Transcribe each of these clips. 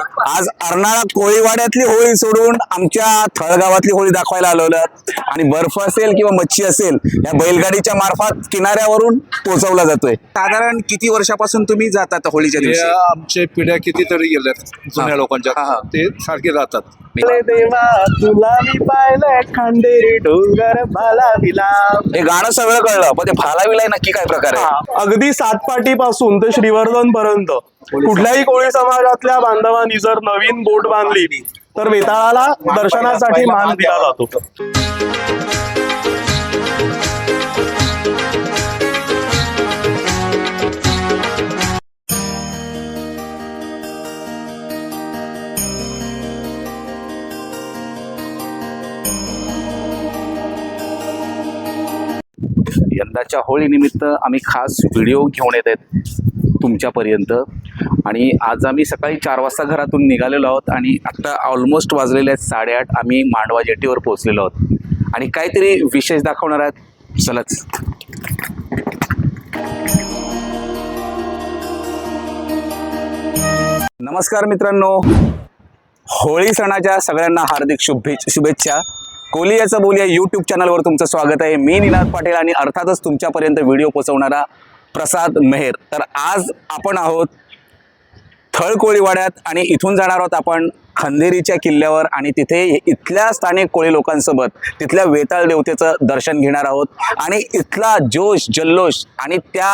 work आज अर्नाळा कोळीवाड्यातली होळी सोडून आमच्या थळगावातली होळी दाखवायला आलेलो आहोत. आणि बर्फ असेल किंवा मच्छी असेल या बैलगाडीच्या मार्फत किनाऱ्यावरून पोहोचवला जातोय. साधारण किती वर्षापासून तुम्ही जातात होळीच्या दिवशी? आमचे पिढ्या कितीतरी गेल्यात जुन्या हा. लोकांच्या. ते सारखे जातात देवा तुला मी पाहिलं खांडेरी डोंगर भाला विला हे गाणं सगळं कळलं पण ते फालाविलाय नक्की काय प्रकार आहे? अगदी सातपाटी पासून ते श्रीवर्धन पर्यंत कुठल्याही कोळी समाजातल्या बांधवांनी जर नवीन बोट बांधली तर वेताळाला दर्शनासाठी मान दिला जातो. यंदाच्या होळीनिमित्त आम्ही खास व्हिडिओ घेऊन येत आहेत तुमच्यापर्यंत. आणि आज आम्ही सकाळी चार वाजता घरातून निघालेलो आहोत आणि आत्ता ऑलमोस्ट वाजलेले आहेत साडेआठ. आम्ही मांडवा जेटीवर पोहोचलेलो आहोत. आणि काहीतरी विशेष दाखवणार आहेत. चलच. नमस्कार मित्रांनो. होळी सणाच्या सगळ्यांना हार्दिक शुभे शुभेच्छा. कोलियाचं बोलिया यूट्यूब चॅनलवर तुमचं स्वागत आहे. मी निनाद पाटील आणि अर्थातच तुमच्यापर्यंत व्हिडिओ पोचवणारा प्रसाद मेहर. तर आज आपण आहोत थळ कोळीवाड्यात आणि इथून जाणार आहोत आपण खंदेरीच्या किल्ल्यावर आणि तिथे इथल्या स्थानिक कोळी लोकांसोबत तिथल्या वेताळ देवतेचं दर्शन घेणार आहोत. आणि इथला जोश जल्लोष आणि त्या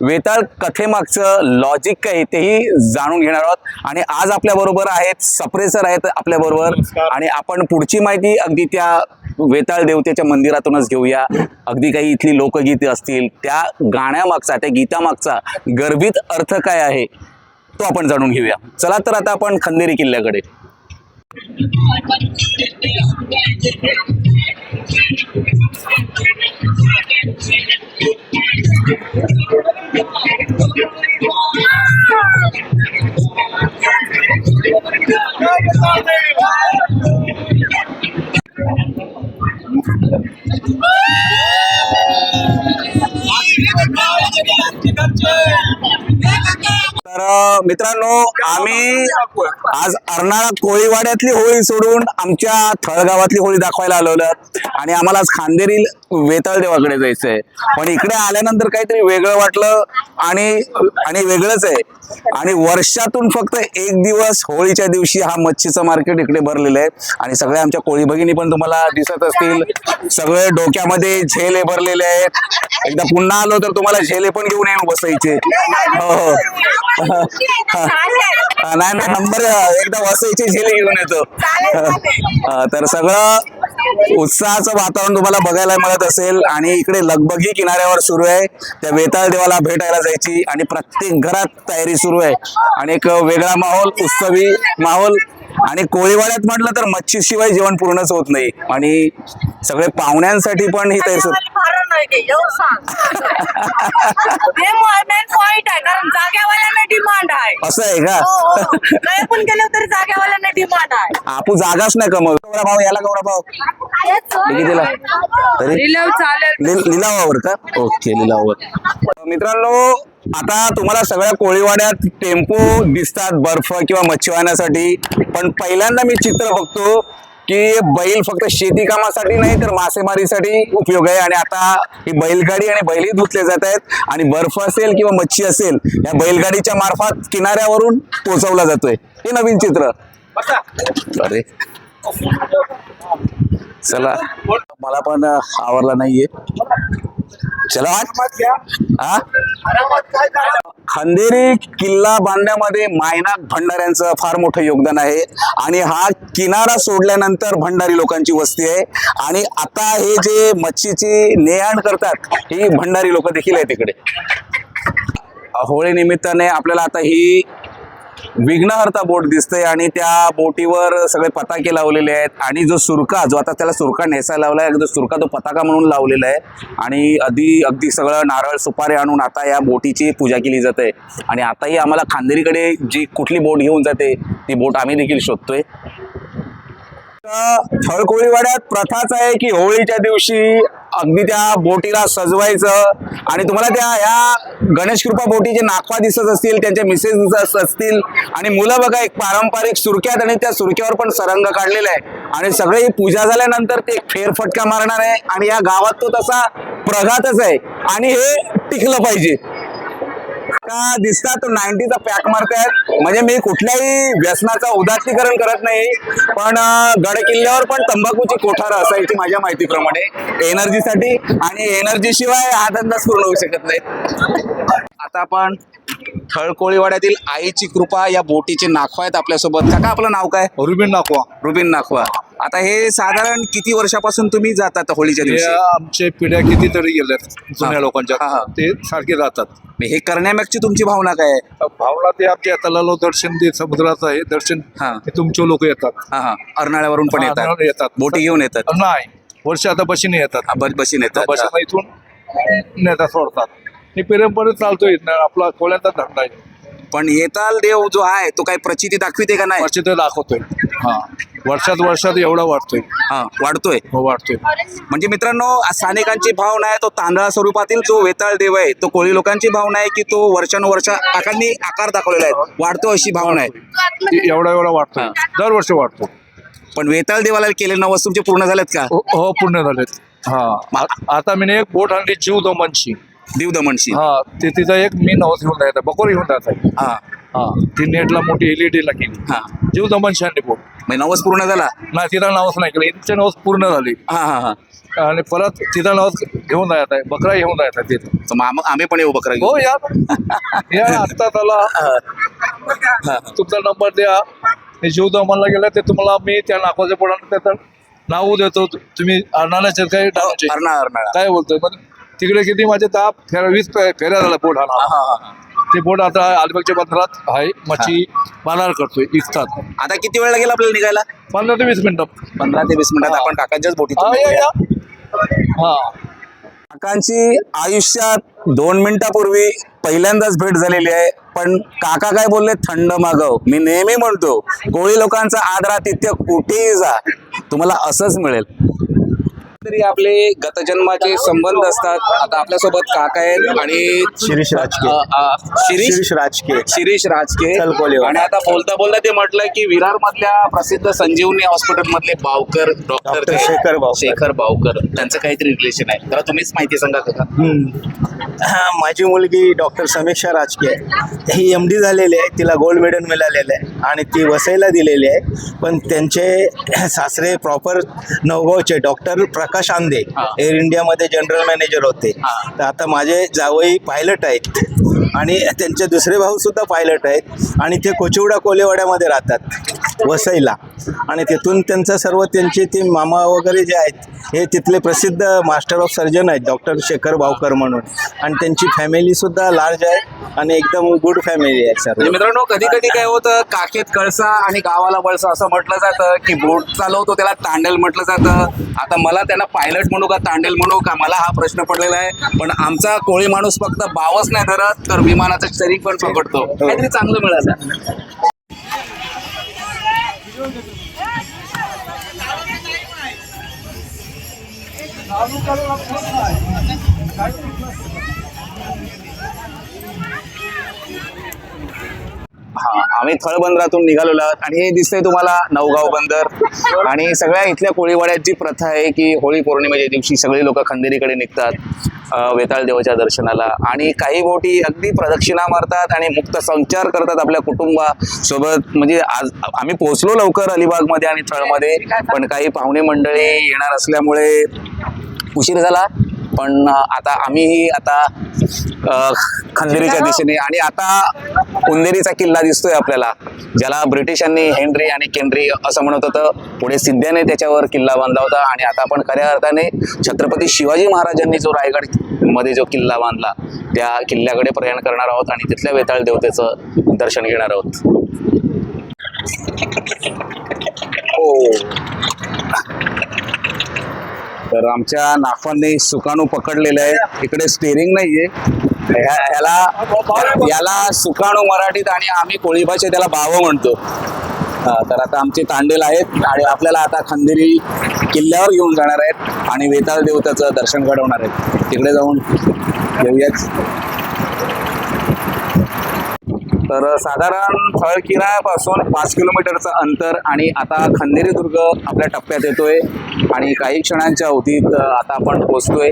वेताळ कथेमागचं लॉजिक काय तेही जाणून घेणार आहोत. आणि आज आपल्याबरोबर आहेत सप्रेसर आहेत आपल्याबरोबर आणि आपण पुढची माहिती अगदी त्या वेताळ देवतेच्या मंदिरातूनच घेऊया. अगदी काही इथली लोकगीते असतील त्या गाण्यामागचा त्या गीतामागचा गर्भित अर्थ काय आहे? तो आपण जाणून घेऊया. चला तर आता आपण खंदेरी किल्ल्याकडे. तर मित्रांनो आम्ही आज अर्नाळा कोळीवाड्यातली होळी सोडून आमच्या थळगावातली होळी दाखवायला आलेलो आणि आम्हाला आज खांदेरील वेताळ देवाकडे जायचंय. पण इकडे आल्यानंतर काहीतरी वेगळं वाटलं आणि आणि वेगळंच आहे. आणि वर्षातून फक्त एक दिवस होळीच्या दिवशी हा मच्छीचं मार्केट इकडे भरलेलं आहे. आणि सगळ्या आमच्या कोळी भगिनी पण तुम्हाला दिसत असतील. सगळे डोक्यामध्ये झेले भरलेले आहेत. एकदा पुन्हा आलो तर तुम्हाला झेले पण घेऊन येऊन बसायचे. हो हो. नाही नाही नंबर एकदा वसायची झेले घेऊन येतो. तर सगळं उत्साहाचं वातावरण तुम्हाला बघायला मिळत असेल आणि इकडे लगबगी किनाऱ्यावर सुरू आहे. त्या वेताळ देवाला भेटायला जायची आणि प्रत्येक घरात तयारी सुरू आहे. आणि एक वेगळा माहोल उत्सवी माहोल आणि कोळीवाड्यात म्हटलं तर मच्छीशिवाय जेवण पूर्णच होत नाही. आणि सगळे पाहुण्यांसाठी पण ही तयारी एवढं सांग हे मेन पॉइंट आहे. कारण जाग्यावाल्यांना डिमांड आहे असं आहे का? हो. नाही पण गेलं तरी जाग्यावाल्यांना डिमांड आहे. आपू जागाच नाही कमव याला तरी? चालेल. लि- लिलावावर का? ओके लिलावावर. मित्रांनो आता तुम्हाला सगळ्या कोळीवाड्यात टेम्पो दिसतात बर्फ किंवा मच्छी वाहण्यासाठी पण पहिल्यांदा मी चित्र बघतो. की बैल फक्त शेती कामासाठी नाही तर मासेमारीसाठी उपयोग आहे. आणि आता ही बैलगाडी आणि बैलही धुतले जात आहेत. आणि बर्फ असेल किंवा मच्छी असेल या बैलगाडीच्या मार्फत किनाऱ्यावरून पोहोचवला जातोय. हे नवीन चित्र. अरे. चला. मला पण आवडला नाहीये. चला. हा? खंदेरी किल्ला बांधण्यामध्ये मायनाक भंडाऱ्यांचं फार मोठं योगदान आहे. आणि हा किनारा सोडल्यानंतर भंडारी लोकांची वस्ती आहे. आणि आता हे जे मच्छीची नेआण करतात ही भंडारी लोक देखील आहेत तिकडे होळी निमित्ताने आपल्याला आता ही विघ्नहर्ता बोट दिसते आणि त्या बोटीवर सगळे पताके लावलेले आहेत. आणि जो सुरका जो आता त्याला सुरका नेसायला लावला आहे जो सुरका तो पताका म्हणून लावलेला आहे. आणि आधी अगदी सगळं नारळ सुपारी आणून आता या बोटीची पूजा केली जाते. आणि आताही आम्हाला खांदेरीकडे जी कुठली बोट घेऊन जाते ती बोट आम्ही देखील शोधतोय. थळकोळीवाड्यात प्रथाच आहे की होळीच्या दिवशी अगदी त्या बोटीला सजवायचं आणि तुम्हाला त्या ह्या गणेश कृपा बोटीचे नाकवा दिसत असतील त्यांच्या मिसेस दिसत असतील आणि मुलं बघा एक पारंपरिक सुरक्यात आणि त्या सुरक्यावर पण सरंग काढलेला आहे. आणि सगळे पूजा झाल्यानंतर ते एक फेरफटका मारणार आहे आणि या गावात तो तसा प्रघातच आहे. आणि हे टिकलं पाहिजे. का दिसतात तो नाईन्टीचा पॅक मारतायत. म्हणजे मी कुठल्याही व्यसनाचं उदात्तीकरण करत नाही पण गड किल्ल्यावर पण तंबाखूची कोठार असायची माझ्या माहितीप्रमाणे. एनर्जीसाठी आणि एनर्जी शिवाय हा धंदाच पूर्ण होऊ शकत नाही. आता आपण थळकोळीवाड्यातील आईची कृपा या बोटीचे नाखवा आहेत आपल्यासोबत. काका आपलं नाव काय? Ruben Nakwa Ruben Nakhwa. आता हे साधारण किती वर्षापासून तुम्ही जातात होळीच्या हे दिवशी? आमचे पिढ्या कितीतरी गेल्यात. जुन्या लोकांच्या. हा, हा. ते सारखे राहतात. हे करण्यामागची तुमची भावना काय आहे? भावना ते आमच्या तलालो दर्शन ते समुद्राचं आहे. दर्शन हा. ते तुमचे लोक येतात. हा हा. अर्नाळ्यावरून पण येतात. येतात. बोटी घेऊन येतात. नाही. वर्ष आता बशीने येतात. हा, बस बशीन येतात. बशीनं इथून नेता सोडतात. हे परंपरा चालतोय. ना आपला कोळ्यांचा धंदा आहे. पण येताल देव जो आहे तो काही प्रचिती दाखविते का नाही? वर्ष ते दाखवतोय. हा. वर्षात वर्षात एवढा वाढतोय. हा वाढतोय. हो वाढतोय. म्हणजे मित्रांनो स्थानिकांची भावना आहे तो तांदळा स्वरूपातील जो वेताळ देव आहे तो कोळी लोकांची भावना आहे की तो वर्षानुवर्ष काकांनी आकार दाखवलेला आहे. वाढतो अशी भावना आहे. एवढा एवढा वाढतोय. हा. दरवर्षी वाढतो. पण वेताळ देवाला केले नवस तुमचे पूर्ण झालेत का? हो हो, पूर्ण झालेत. हा. आ- आता मी एक बोट आणली जीव दमनची. दीव दमणशी हा ते तिचा एक मी नवस घेऊन जायचा बकोर घेऊन जायचा. हा. हा ती नेटला मोठी एलईडी ला केली. हा. जीव आणली बोट म्हणजे नवस पूर्ण झाला? नाही तिला नवस नाही केलं इथे नवस पूर्ण झाली. हा हा हा. आणि परत तिचा नवस घेऊन जायचा आहे बकरा घेऊन जायचा आहे तिथे. तर मग आम- आम्ही पण येऊ बकरा घेऊन. हो या. या आत्ता त्याला हा. तुमचा नंबर द्या. मी जीव दमनला गेला ते तुम्हाला मी त्या नाकाच्या पोटानं त्याचं नाव देतो. तुम्ही अर्नाळ्याचे काय डावाचे काय बोलतोय? तिकडे किती माझे दहा फेऱ्या वीस फे- फेऱ्या झाला बोट हा ते बोट आता अलिबागच्या बंदरात आहे मच्छी बाजार करतोय विकतात. आता किती वेळ लागेल आपल्याला निघायला? पंधरा ते वीस मिनिटं. पंधरा ते वीस मिनिटात आपण काकांच्याच हा या या. हा. काकांची आयुष्यात दोन मिनिटापूर्वी पहिल्यांदाच भेट झालेली आहे. पण काका काय बोलले? थंड मागव. मी नेहमी म्हणतो कोळी लोकांचा आदरातिथ्य कुठेही जा. तुम्हाला असंच मिळेल. तरी आपले गतजन्माचे संबंध असतात. आता आपल्यासोबत काका आहेत आणि शिरीष राजके. अ, अ, शिरीष? शिरीष राजके. शिरीष राजके. चलकोलीवाडा. आणि आता बोलता बोलता ते म्हटलं की विरार मधल्या प्रसिद्ध संजीवनी हॉस्पिटल मधले बावकर डॉक्टर शेखर बावकर. शेखर बावकर. त्यांचं काहीतरी रिलेशन आहे. जरा तुम्हीच माहिती सांगा का हा, माझी मुलगी डॉक्टर समीक्षा राजके. आहे ही एम डी झालेली आहे. तिला गोल्ड मेडल मिळालेलं आहे. आणि ती वसईला दिलेली आहे. पण त्यांचे सासरे प्रॉपर नवगावचे डॉक्टर प्रकाश आंदे. एअर इंडियामध्ये जनरल मॅनेजर होते. तर आता माझे जावई पायलट आहेत. आणि त्यांचे दुसरे भाऊ सुद्धा पायलट आहेत. आणि ते कोचिवडा कोलेवाड्यामध्ये राहतात वसईला. आणि तिथून त्यांचं सर्व त्यांचे ते मामा वगैरे जे आहेत हे तिथले प्रसिद्ध मास्टर ऑफ सर्जन आहेत डॉक्टर शेखर भावकर म्हणून. आणि त्यांची फॅमिली सुद्धा लार्ज आहे आणि एकदम गुड फॅमिली आहे सर्व. म्हणजे मित्रांनो कधी कधी काय होतं काखेत कळसा आणि गावाला बळसा असं म्हटलं जातं की बोट चालवतो त्याला तांडेल म्हटलं जातं. आता मला त्यांना पायलट म्हणू का तांडेल म्हणू का मला हा प्रश्न पडलेला आहे. पण आमचा कोळी माणूस फक्त बावच नाही धरत तर विमानाचं शरीर पण पकडतो. काहीतरी चांगलं मिळालं. हा आम्ही थळबंदरातून निघालेलो आहोत. आणि हे दिसतंय तुम्हाला नवगाव बंदर. आणि सगळ्या इथल्या कोळीवाड्यात जी प्रथा आहे की होळी पौर्णिमेच्या दिवशी सगळी लोक खंदेरीकडे निघतात वेताळ देवाच्या दर्शनाला. आणि काही बोटी अगदी प्रदक्षिणा मारतात आणि मुक्त संचार करतात आपल्या कुटुंबासोबत. म्हणजे आज आम्ही पोहोचलो लवकर अलिबागमध्ये आणि थळमध्ये पण काही पाहुणे मंडळी येणार असल्यामुळे उशीर झाला. पण आता आम्हीही आता खंदेरीच्या दिशेने आणि आता उंदेरीचा किल्ला दिसतोय आपल्याला ज्याला ब्रिटिशांनी हेनरी आणि केनरी असं म्हणत होतं. पुढे सिद्ध्याने त्याच्यावर किल्ला बांधला होता आणि आता आपण खऱ्या अर्थाने छत्रपती शिवाजी महाराजांनी जो रायगडमध्ये जो किल्ला बांधला त्या किल्ल्याकडे प्रयाण करणार आहोत आणि तिथल्या वेताळ देवतेचं दर्शन घेणार आहोत. हो. तर आमच्या नाफांनी सुकाणू पकडलेलं आहे. इकडे स्टेरिंग नाहीये. याला ह्याला याला सुकाणू मराठीत आणि आम्ही कोळी भाषेत त्याला बाव म्हणतो. तर आता आमचे तांडेल आहेत आणि आपल्याला आता खंदेरी किल्ल्यावर घेऊन जाणार आहेत आणि वेताळ देवताचं दर्शन घडवणार आहेत. तिकडे जाऊन घेऊयाच तर साधारण थळकिरापासून पाच किलोमीटरचं अंतर आणि आता खंदेरी दुर्ग आपल्या टप्प्यात येतोय. आणि काही क्षणांच्या अवधीत आता आपण पोचतोय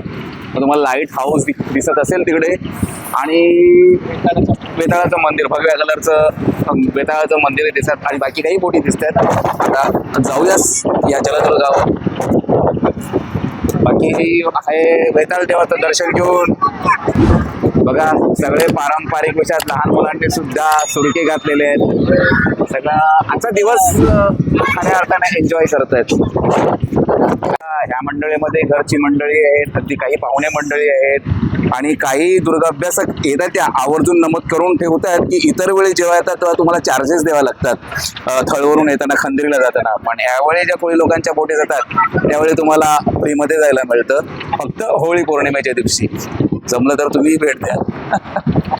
तुम्हाला लाइट हाऊस दिसत असेल तिकडे. आणि बेताळाचं मंदिर भगव्या कलरचं बेताळाचं मंदिर दिसतात आणि बाकी काही बोटी दिसतात. आता जाऊयास या जलदुर्गावर. बाकी आहे बेताळ देवाचं दर्शन घेऊन. बघा सगळे पारंपरिक विषयात लहान मुलांनी सुद्धा सुरके घातलेले आहेत. सगळा आजचा दिवस खऱ्या अर्थाने एन्जॉय करत आहेत. ह्या मंडळीमध्ये घरची मंडळी आहेत अगदी काही पाहुणे मंडळी आहेत. आणि काही दुर्गाभ्यासक येतात त्या आवर्जून नमूद करून ठेवतात की इतर वेळी जेव्हा येतात तेव्हा तुम्हाला चार्जेस द्यावा लागतात. थळवरून येताना खंदिरीला जाताना. पण यावेळी ज्या कोळी लोकांच्या पोटी जातात त्यावेळी तुम्हाला फ्रीमध्ये जायला मिळतं. फक्त होळी पौर्णिमेच्या दिवशी. जमलं तर तुम्ही भेट द्या.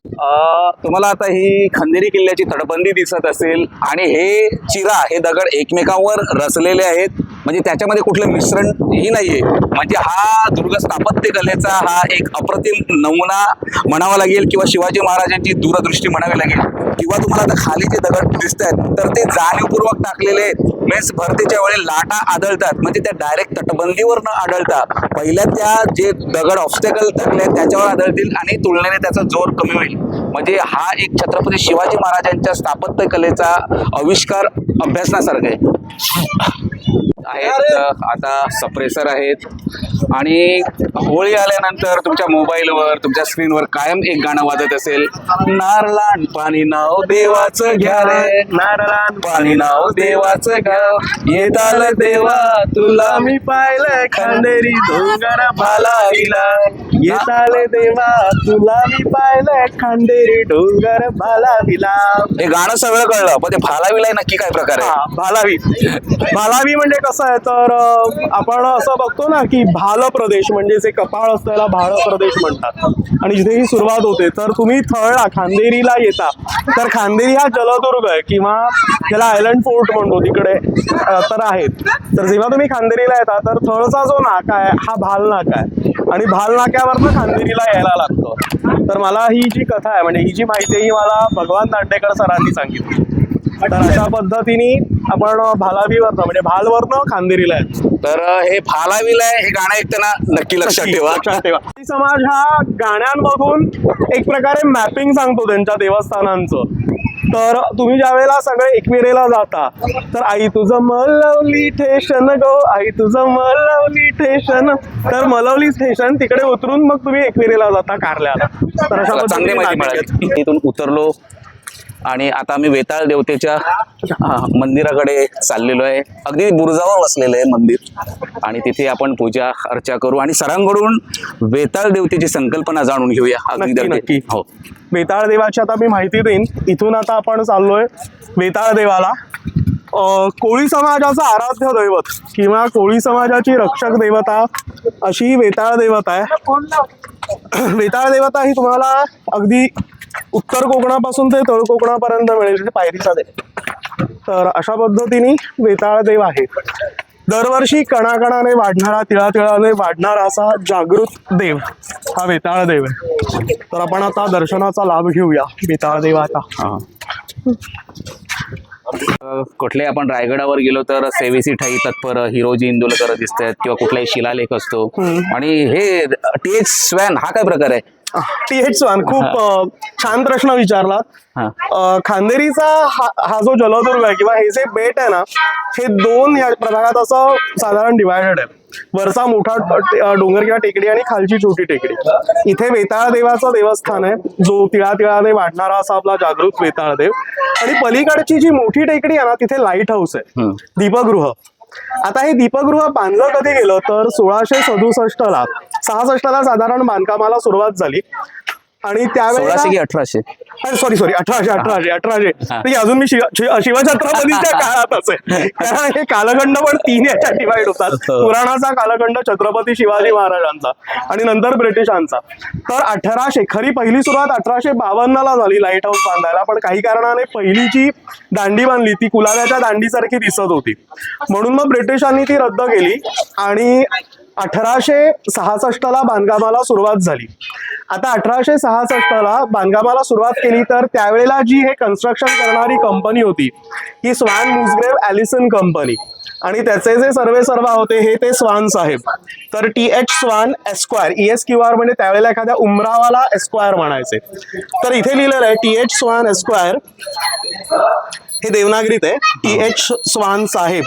तुम्हाला आता ही खंदेरी किल्ल्याची तटबंदी दिसत असेल आणि हे चिरा हे दगड एकमेकांवर रचलेले आहेत. म्हणजे त्याच्यामध्ये कुठलं मिश्रण ही नाहीये. म्हणजे हा दुर्ग स्थापत्य कलेचा हा एक अप्रतिम नमुना म्हणावा लागेल किंवा शिवाजी महाराजांची दूरदृष्टी म्हणावी लागेल. किंवा तुम्हाला आता खाली जे दगड दिसत आहेत तर ते जाणीवपूर्वक टाकलेले आहेत मेस भरतीच्या वेळी लाटा आदळतात. म्हणजे त्या डायरेक्ट तटबंदीवर न आढळता पहिल्या त्या जे दगड ऑब्स्टेकल टाकले आहेत त्याच्यावर आढळतील आणि तुलनेने त्याचा जोर कमी होईल. म्हणजे हा एक छत्रपती शिवाजी महाराजांच्या स्थापत्य कलेचा आविष्कार अभ्यासण्यासारखा आहे. आहेत आता सप्रेसर आहेत. आणि होळी आल्यानंतर तुमच्या मोबाईलवर तुमच्या स्क्रीनवर कायम एक गाणं वाजत असेल. नारळान पाणी नाव देवाचं घ्या रे. नारळान पाणी नाव देवाचं घ्या. येताल देवा तुला मी पाहिलंय. खांदेरी डोंगर भालावीला येताले देवा तुला मी पाहिलंय. खांदेरी डोंगर भालावीला हे गाणं सगळं कळलं पण ते भालाविलाय नक्की काय प्रकार आहे? भालावी. भालावी म्हणजे कसं आहे तर आपण असं बघतो ना की भाल प्रदेश म्हणजे जे कपाळ असतं त्याला भाळ प्रदेश म्हणतात. आणि जिथे ही सुरुवात होते तर तुम्ही थळला खांदेरीला येता. तर खांदेरी हा जलदुर्ग आहे किंवा त्याला आयलंड फोर्ट म्हणतो तिकडे तर आहेत. तर जेव्हा तुम्ही खांदेरीला येता तर थळचा जो नाका आहे हा भाल नाका आहे. आणि भाल नाक्यावरनं खांदेरीला यायला लागतं. तर मला ही जी कथा आहे म्हणजे ही जी माहिती ही मला भगवान दांडेकर सरांनी सांगितली. तर अशा पद्धतीने आपण भालावीवरनं म्हणजे भालवरनं खांदेरीला आहे तर हे भालाविलाय हे गाणं ऐकताना नक्की लक्षात ठेवा. लक्षात ठेवा. कोळी समाज हा गाण्यांमधून एक प्रकारे मॅपिंग सांगतो त्यांच्या देवस्थानांचं. तर तुम्ही ज्या वेळेला सगळे एकविरेला जाता तर आई तुझं मलवली ठेशन गो आई तुझं मलवली ठेशन तर मलवली स्टेशन तिकडे उतरून मग तुम्ही एकविरेला जाता कारल्याला. तर अशा चांगली पद्धतीने माहिती. मिळाली. इथून उतरलो आणि आता आम्ही वेताळ देवतेच्या मंदिराकडे चाललेलो आहे. अगदी बुरुजावर वसलेलं आहे मंदिर. आणि तिथे आपण पूजा अर्चा करू आणि सरांकडून वेताळ देवतेची संकल्पना जाणून घेऊया. अगदी. हो. वेताळ देवाची आता मी माहिती देईन. इथून आता आपण चाललोय वेताळ देवाला. कोळी समाजाचं आराध्य दैवत किंवा कोळी समाजाची रक्षक देवता अशी ही वेताळ देवता आहे. वेताळ देवता ही तुम्हाला अगदी उत्तर कोकणापासून ते तळ कोकणापर्यंत मिळेल म्हणजे पायरीचा देव. तर अशा पद्धतीने वेताळ देव आहे. दरवर्षी कणाकणाने वाढणारा तिळातिळाने वाढणारा असा जागृत देव हा वेताळ देव आहे. तर आपण आता दर्शनाचा लाभ घेऊया. वेताळ देवाचा कुठल्याही आपण रायगडावर गेलो तर सेवेसी ठाई तत्पर हिरोजी इंदुलकर दिसत आहेत किंवा कुठलाही शिलालेख असतो. आणि हे टी एच स्वॅन हा काय प्रकार आहे? टी एच वन खूप छान प्रश्न विचारला. खांदेरीचा हा जो जलदुर्ग आहे किंवा हे जे बेट आहे ना हे दोन या प्रभागात असं साधारण डिवायडेड आहे. वरचा मोठा डोंगर किंवा टेकडी आणि खालची छोटी टेकडी. इथे वेताळ देवाचं देवस्थान आहे. जो तिळा तिळाने वाढणारा असा आपला जागृत वेताळ देव. आणि पलीकडची जी मोठी टेकडी आहे ना तिथे लाइट हाऊस आहे. दीपगृह. आता हे दीपगृह बांधलं कधी गेलं? तर सोळाशे सदुसष्ट ला सहासष्टला साधारण बांधकामाला सुरुवात झाली. आणि त्यावेळेला अठराशे? अठराशे सॉरी सॉरी अठराशे अठराशे अठराशे. म्हणजे अजून मी शिव- शिव- शिवछत्रपतीच्या काळातच आहे कारण हे कालखंड पण तीन याच्यात डिवाइड होतात. हो. पुराणाचा कालखंड छत्रपती शिवाजी महाराजांचा आणि नंतर ब्रिटिशांचा. तर अठराशे खरी पहिली सुरुवात अठराशे बावन्नला झाली लाइट हाऊस बांधायला. पण काही कारणाने पहिलीची दांडी बांधली. ती कुलाब्याच्या दांडीसारखी दिसत होती. म्हणून मग ब्रिटिशांनी ती रद्द केली आणि अठराशे सहासष्टला बांधकामाला सुरुवात झाली. आता अठराशे सहासष्टला बांधकामाला सुरुवात केली तर त्यावेळेला जी हे कन्स्ट्रक्शन करणारी कंपनी होती ही स्वान मुसग्रेव ॲलिसन कंपनी आणि त्याचे जे सर्वे सर्वा होते हे ते स्वान साहेब. तर T H Swan Esquire E S Q R म्हणजे त्यावेळेला एखाद्या उमरावाला एस्क्वायर म्हणायचे. तर इथे लिहिलेलं आहे टी एच स्वान एस्क्वायर हे देवनागरीत आहे टी एच स्वान साहेब.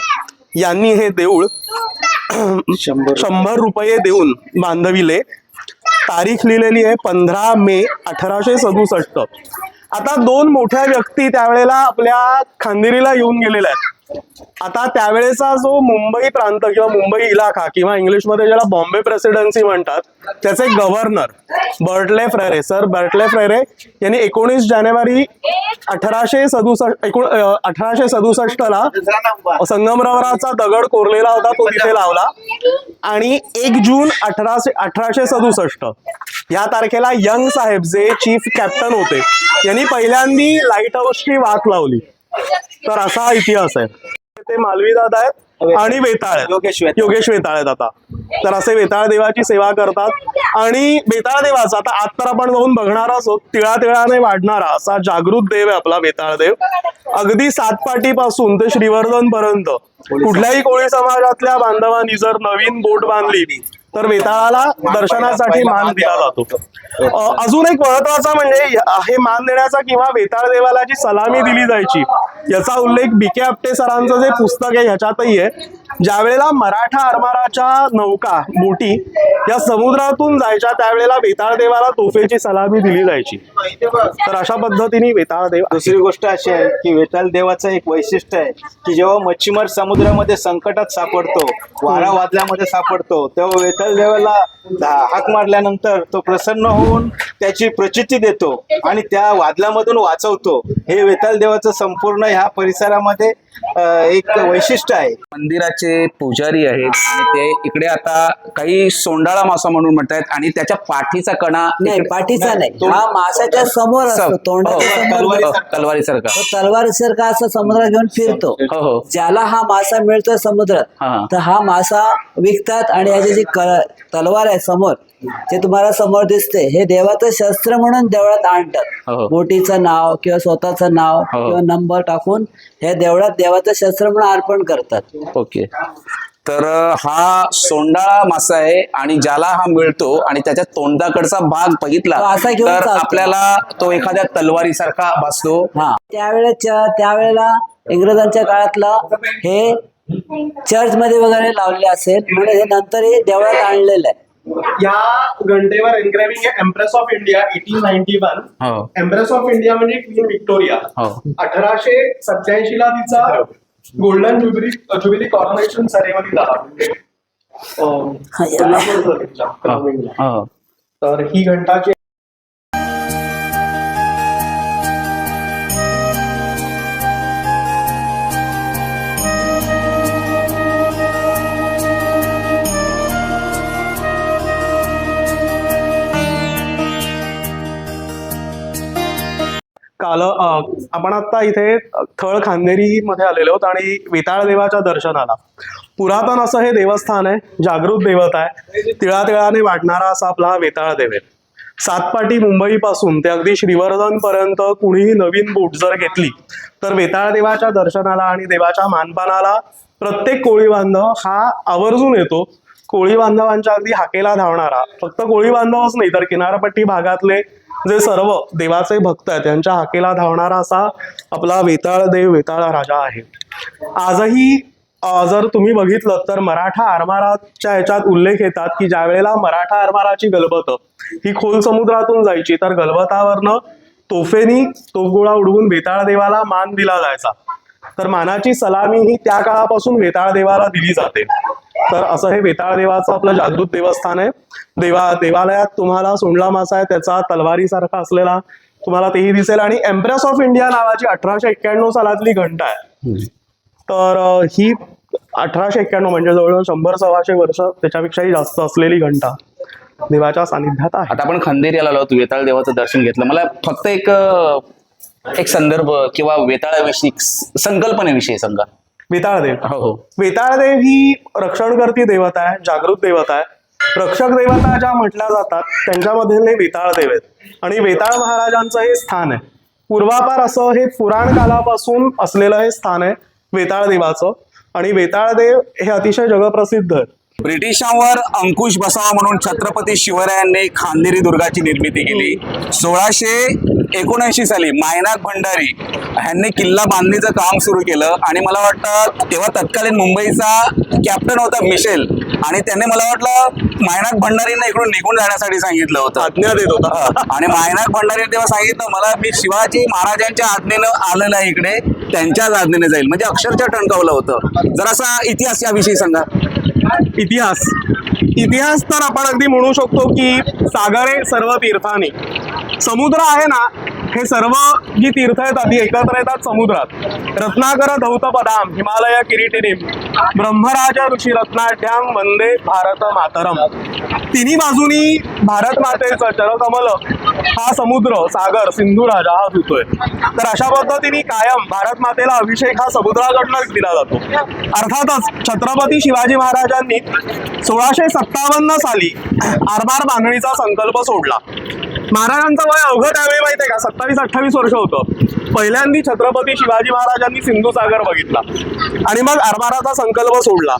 यांनी हे देऊळ शंभर रुपये. देऊन बांधविले. तारीख लिहिलेली आहे पंधरा मे अठराशे सदुसष्ट. आता दोन मोठ्या व्यक्ती त्यावेळेला आपल्या खांदेरीला येऊन गेलेल्या आहेत. आता त्यावेळेचा जो मुंबई प्रांत किंवा मुंबई इलाखा किंवा इंग्लिशमध्ये ज्याला बॉम्बे प्रेसिडेन्सी म्हणतात त्याचे governor Bartle Frere sir Bartle Frere यांनी एकोणीस जानेवारी अठराशे सदुसष्ट एकोण अठराशे अठराशे सदुसष्टला संगमरवराचा दगड कोरलेला होता तो तिथे लावला. आणि एक जून अठराशे अठराशे सदुसष्ट या तारखेला यंग साहेब जे चीफ कॅप्टन होते यांनी पहिल्यांदी लाइट हाऊसची वाट लावली. तर असा हा इतिहास आहे. ते मालवी दादा आहेत आणि वेताळ आहेत. योगेश वेताळ. योगेश वेताळ आहेत आता. तर असे वेताळ देवाची सेवा करतात. आणि वेताळ देवाचा आता आत तर आपण जाऊन बघणार आहोत. तिळा तिळाने वाढणारा असा जागृत देव आहे आपला वेताळ देव. अगदी सातपाटीपासून ते श्रीवर्धन पर्यंत कुठल्याही कोळी समाजातल्या बांधवांनी जर नवीन बोट बांधली तर वेताळाला दर्शनासाठी मान दिला जातो. अजून एक महत्त्वाचा म्हणजे हे मान देण्याचा किंवा वेताळ देवाला जी सलामी दिली जायची याचा उल्लेख बी के आपटे सरांचं जे पुस्तक आहे ह्याच्यातही आहे. ज्यावेळेला मराठा आरमाराच्या नौका बोटी या समुद्रातून जायच्या त्यावेळेला वेताळ देवाला तोफेची सलामी दिली जायची. तर अशा पद्धतीने वेताळ देव दुसरी गोष्ट अशी आहे की वेताळ देवाचं एक वैशिष्ट्य आहे की जेव्हा मच्छीमार समुद्रामध्ये संकटात सापडतो वारा वादल्यामध्ये सापडतो तेव्हा वेताळ देवाला हाक मारल्यानंतर तो प्रसन्न होऊन त्याची प्रचिती देतो आणि त्या वादलामधून वाचवतो. हे वेताळ देवाचं संपूर्ण ह्या परिसरामध्ये एक वैशिष्ट्य आहे. मंदिराचे पुजारी आहेत ते इकडे आता काही सोंडाळा मासा म्हणून म्हणतायत आणि त्याच्या पाठीचा कणा नाही पाठीचा नाही. तो- हा माशाच्या समोर असतो तलवारी- हो, तलवारीसारखा तो तलवारीसारखा असं समुद्रात घेऊन फिरतो. हो हो. ज्याला हा मासा मिळतोय समुद्रात हा. तर हा मासा विकतात आणि याची जी तलवार आहे समोर जे तुम्हाला समोर दिसते. हे देवाचं शस्त्र म्हणून देवळात. आणतात. बोटीचं नाव किंवा स्वतःचं नाव. किंवा नंबर टाकून हे देवळात देवाचं शस्त्र म्हणून अर्पण करतात. ओके. तर हा सोंडाळा मासा आहे आणि ज्याला हा मिळतो आणि त्याच्या तोंडाकडचा भाग बघितला तो असा घेऊन तर चालतो. आपल्याला तो एखाद्या तलवारीसारखा भासतो. हा. त्यावेळेच्या त्यावेळेला इंग्रजांच्या काळातलं हे चर्च मध्ये वगैरे लावले असेल म्हणून हे नंतर हे देवळात आणलेलं आहे. या घंटेवर एनग्रेविंग आहे Empress of India eighteen ninety one हो. एम्प्रेस ऑफ इंडिया म्हणजे क्वीन विक्टोरिया हो. अठराशे सत्याऐंशी ला तिचा golden jubilee jubilee corporation ceremony झाला. म्हणजे, अं, हा. कोल्हापूर. हो. तर ही घंटाची काल आलं आपण आता इथे थळ खांदेरी मध्ये आलेलो आहोत आणि वेताळ देवाच्या दर्शनाला. पुरातन असं हे देवस्थान आहे जागृत देवता आहे. तिळातिळाने वाढणारा असा आपला हा वेताळ देव आहे. सातपाटी मुंबईपासून ते अगदी श्रीवर्धन पर्यंत कुणीही नवीन बोट जर घेतली तर वेताळ देवाच्या दर्शनाला आणि देवाच्या मानपानाला प्रत्येक कोळी बांधव हा आवर्जून येतो. कोळी बांधवांच्या अगदी हाकेला धावणारा फक्त कोळी बांधवच नाही तर किनारपट्टी भागातले जे सर्व देवाचे भक्त आहेत त्यांच्या हाकेला धावणारा असा आपला वेताळ देव वेताळ राजा आहे. आजही जर तुम्ही बघितलं तर मराठा आरमाराच्या ह्याच्यात उल्लेख येतात की ज्या वेळेला मराठा आरमाराची गलबत ही खोल समुद्रातून जायची तर गलबतावरनं तोफेनी तोफगोळा उडवून वेताळ देवाला मान दिला जायचा. तर मानाची सलामी ही त्या काळापासून वेताळ देवाला दिली जाते. तर असं हे वेताळ देवाचं आपलं जागृत देवस्थान आहे. देवा देवालयात तुम्हाला सोंडला मासा आहे त्याचा तलवारीसारखा असलेला तुम्हाला तेही दिसेल. आणि एम्प्रेस ऑफ इंडिया नावाची अठराशे एक्क्याण्णव सालातली घंटा आहे. तर ही अठराशे एक्क्याण्णव म्हणजे जवळजवळ शंभर सव्वाशे वर्ष त्याच्यापेक्षाही जास्त असलेली घंटा देवाच्या सानिध्यात आहे. आता आपण खंदेरीला आलो वेताळ देवाचं दर्शन घेतलं. मला फक्त एक एक संदर्भ किंवा वेताळाविषयी संकल्पनेविषयी सांगा. वेताळ देव हो हो. वेताळदेव ही रक्षणकर्ती देवता आहे जागृत देवता आहे. रक्षक देवता ज्या म्हटल्या जातात त्यांच्यामध्ये वेताळ देव आहेत. आणि वेताळ महाराजांचं हे स्थान आहे. पूर्वापार असं हे पुराण कालापासून असलेलं हे स्थान आहे वेताळ देवाचं आणि वेताळ देव हे अतिशय जगप्रसिद्ध आहे ब्रिटिशांवर अंकुश बसावा म्हणून छत्रपती शिवरायांनी खांदेरी दुर्गाची निर्मिती केली. सोळाशे एकोणऐंशी साली मायनाक भंडारी ह्यांनी किल्ला बांधणीचं काम सुरू केलं आणि मला वाटतं तेव्हा तत्कालीन मुंबईचा कॅप्टन होता मिशेल. आणि त्याने मला वाटलं मायनाक भंडारींना इकडून निघून जाण्यासाठी सांगितलं होतं. आज्ञा देत होता. आणि मायनाक भंडारी तेव्हा सांगितलं मला मी शिवाजी महाराजांच्या आज्ञेनं आलेलं आहे इकडे. त्यांच्याच आज्ञेने जाईल. म्हणजे अक्षरशः टणकावलं होतं. जरासा इतिहास याविषयी सांगा. इतिहास. इतिहास तर आपण अगदी म्हणू शकतो की सागरे सर्व तीर्थाने. समुद्र आहे ना हे सर्व जी तीर्थ आहेत आधी एकत्र येतात समुद्रात. रत्नाकर धौत पदाम हिमालय किरीटिनी ब्रह्मराज ऋषी रत्नाढ्याम वंदे भारत मातरम. तिन्ही बाजूनी भारत मातेचं चरकमल हा समुद्र सागर सिंधू राजा हा धुतोय तर अशा पद्धतीने कायम भारत मातेला अभिषेक हा समुद्राकडनंच दिला जातो. अर्थातच छत्रपती शिवाजी महाराजांनी सोळाशे सत्तावन्न साली आरबार बांधणीचा संकल्प सोडला. महाराजांचं वय अवघं त्यावेळी माहिती आहे का? सत्तावीस अठ्ठावीस वर्ष होतं. पहिल्यांदी छत्रपती शिवाजी महाराजांनी सिंधू सागर बघितला. आणि मग आरमाराचा संकल्प सोडला.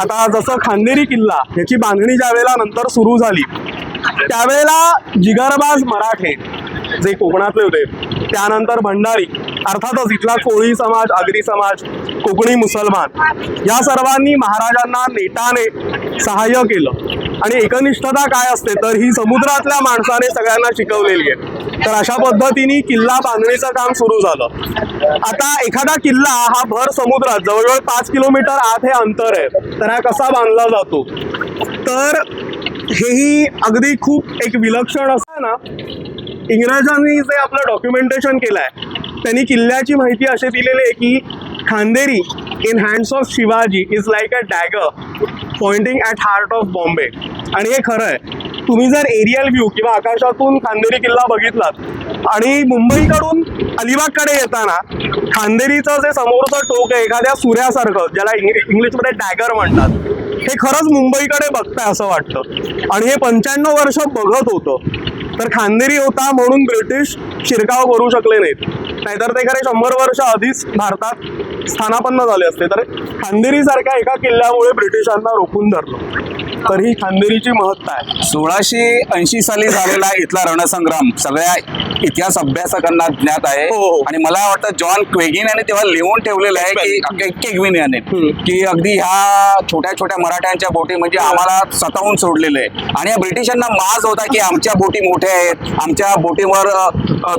आता जसं खांदेरी किल्ला याची बांधणी ज्या वेळेला नंतर सुरू झाली त्यावेळेला जिगरबाज मराठे जे कोकणातले होते त्यानंतर भंडारी अर्थातच इथला कोळी समाज आगरी समाज कोकणी मुसलमान. या सर्वांनी महाराजांना नेटाने सहाय्य केलं. आणि एकनिष्ठता काय असते तर ही समुद्रातल्या माणसाने सगळ्यांना शिकवलेली आहे. तर अशा पद्धतीने किल्ला बांधणीचं काम सुरू झालं. आता एखादा किल्ला हा भर समुद्रात जवळजवळ पाच किलोमीटर आत हे अंतर आहे. तर हा कसा बांधला जातो? तर हेही अगदी खूप एक विलक्षण असं ना. इंग्रजांनी जे आपलं डॉक्युमेंटेशन केलं आहे त्यांनी किल्ल्याची माहिती अशी दिलेली आहे की Khanderi in hands of Shivaji is like a dagger pointing at heart of Bombay आणि हे खरं आहे. तुम्ही जर एरियल व्ह्यू किंवा आकाशातून खांदेरी किल्ला बघितलात आणि मुंबईकडून अलिबागकडे येताना खांदेरीचं जे समोरचं टोक आहे एखाद्या सूर्यासारखं ज्याला इंग्लिश इंग्लिशमध्ये डॅगर म्हणतात हे खरंच मुंबईकडे बघताय असं वाटतं. आणि हे पंच्याण्णव वर्ष बघत होतं. तर खांदेरी होता म्हणून ब्रिटिश शिरकाव करू शकले नाहीत. नाहीतर ते खरे शंभर वर्ष आधीच भारतात स्थानापन्न झाले असते. तर खांदेरी सारख्या एका किल्ल्यामुळे ब्रिटिशांना रोखून धरलं. तर ही खांदेरीची महत्ता आहे. सोळाशे ऐंशी साली झालेला इथला रणसंग्राम सगळ्या इतिहास अभ्यासकांना ज्ञात आहे. हो, हो. आणि मला वाटतं जॉन क्वेगिन याने तेव्हा लिहून ठेवलेलं आहे की केगविन याने. की अगदी ह्या छोट्या छोट्या मराठ्यांच्या बोटी म्हणजे आम्हाला स्वतःहून सोडलेलं आहे. आणि या ब्रिटिशांना माज होता की आमच्या बोटी मोठ्या आहेत. आमच्या बोटीवर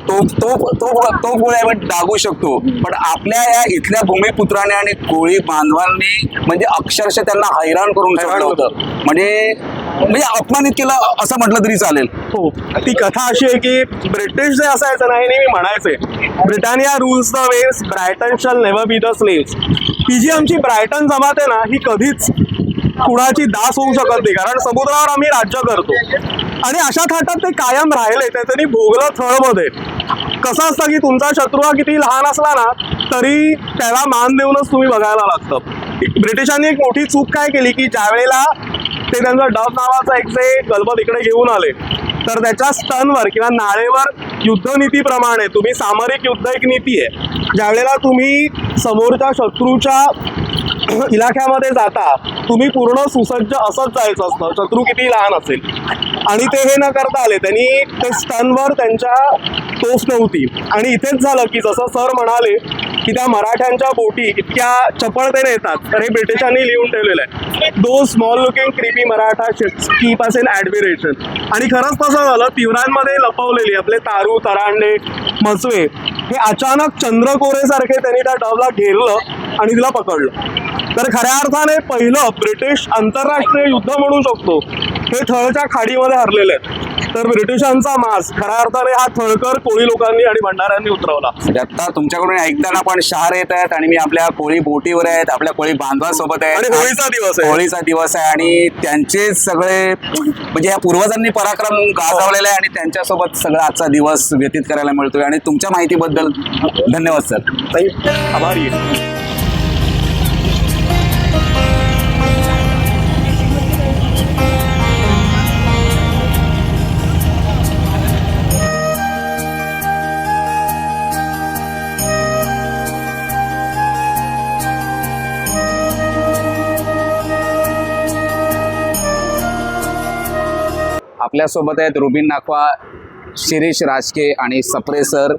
तोफ तोफ तोफ तोफ डागू शकतो. पण आपल्या या इथल्या भूमिपुत्राने आणि कोळी बांधवांनी म्हणजे अक्षरशः त्यांना हैराण करून ठेवलं होतं. म्हणजे म्हणजे अपमानित केलं असं म्हटलं तरी चालेल. हो. ती कथा अशी आहे की ब्रिटिश जे असायचं नाही नेहमी म्हणायचे. Britannia rules the waves Britons shall never be the slaves ही जी आमची ब्रायटन जमात आहे ना ही कधीच कुणाची दास होऊ शकत नाही कारण समुद्रावर आम्ही राज्य करतो. आणि अशा थाटात ते कायम राहिले ते त्यांनी भोगलं थळमध्ये. कसं असतं की तुमचा शत्रू हा किती लहान असला ना तरी त्याला मान देऊनच तुम्ही बघायला लागतं. ब्रिटिशांनी एक मोठी चूक काय केली की ज्या वेळेला ते त्यांचं डब नावाचा एक जे गलबत इकडे घेऊन आले तर त्याच्या स्तनवर किंवा नाळेवर युद्धनीतीप्रमाणे तुम्ही सामरिक युद्ध एक नीती आहे. ज्या वेळेला तुम्ही समोरच्या शत्रूच्या इलाख्यामध्ये जाता तुम्ही पूर्ण सुसज्ज असंच जायचं असतं. शत्रू किती लहान असेल. आणि ते हे न करता आले. त्यांनी ते स्तनवर त्यांच्या तोफ नव्हती. आणि इथेच झालं की जसं सर म्हणाले की त्या मराठ्यांच्या बोटी इतक्या चपळतेने येतात. तर हे ब्रिटिशांनी लिहून ठेवलेलं आहे. Though small looking creepy Maratha keep असेल ॲडमिरेशन आणि खरंच तसं झालं. तिवरांमध्ये लपवलेली आपले तारू तरांडे मचवे हे अचानक चंद्रकोरेसारखे त्यांनी त्या डबला घेरलं आणि तिला पकडलं. तर खऱ्या अर्थाने पहिलं ब्रिटिश आंतरराष्ट्रीय युद्ध म्हणू शकतो हे थळच्या खाडीमध्ये हरलेले आहेत तर ब्रिटिशांचा मास खऱ्या अर्थाने हा थळकर कोळी लोकांनी आणि भंडाऱ्यांनी उतरवला. आता तुमच्याकडून ऐकताना पण शहर येत आहेत आणि मी आपल्या कोळी बोटीवर आहेत आपल्या कोळी बांधवासोबत आहे आणि होळीचा दिवस आहे. होळीचा दिवस आहे आणि त्यांचे सगळे म्हणजे या पूर्वजांनी पराक्रम गाजवलेला आहे आणि त्यांच्यासोबत सगळा आजचा दिवस व्यतीत करायला मिळतोय. आणि तुमच्या माहितीबद्दल धन्यवाद सर. आभारी आहे. आपल्यासोबत आहेत रुबीन नाखवा शिरीष राजके आणि सप्रे सर.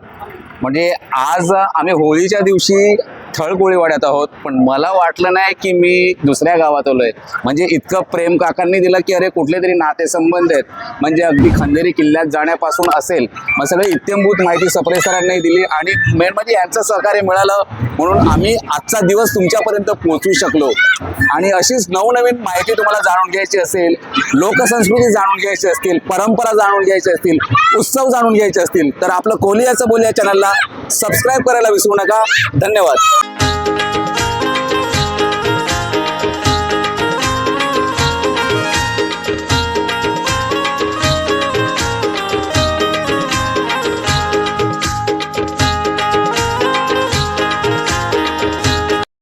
म्हणजे आज आम्ही होळीच्या दिवशी थळकोळीवाड्यात आहोत पण मला वाटलं नाही की मी दुसऱ्या गावात आलोय म्हणजे इतकं प्रेम काकांनी दिलं की अरे कुठले तरी नातेसंबंध आहेत. म्हणजे अगदी खंदेरी किल्ल्यात जाण्यापासून असेल. मग सगळी इत्यंभूत माहिती सप्रे सरांनी दिली आणि मेन म्हणजे यांचं सहकार्य मिळालं म्हणून आम्ही आजचा दिवस तुमच्यापर्यंत पोहोचू शकलो. आणि अशीच नवनवीन माहिती तुम्हाला जाणून घ्यायची असेल लोकसंस्कृती जाणून घ्यायची असतील परंपरा जाणून घ्यायची असतील उत्सव जाणून घ्यायचे असतील तर आपलं कोलियाचं बोलिया चॅनलला सबस्क्राईब करायला विसरू नका. धन्यवाद. Thank you.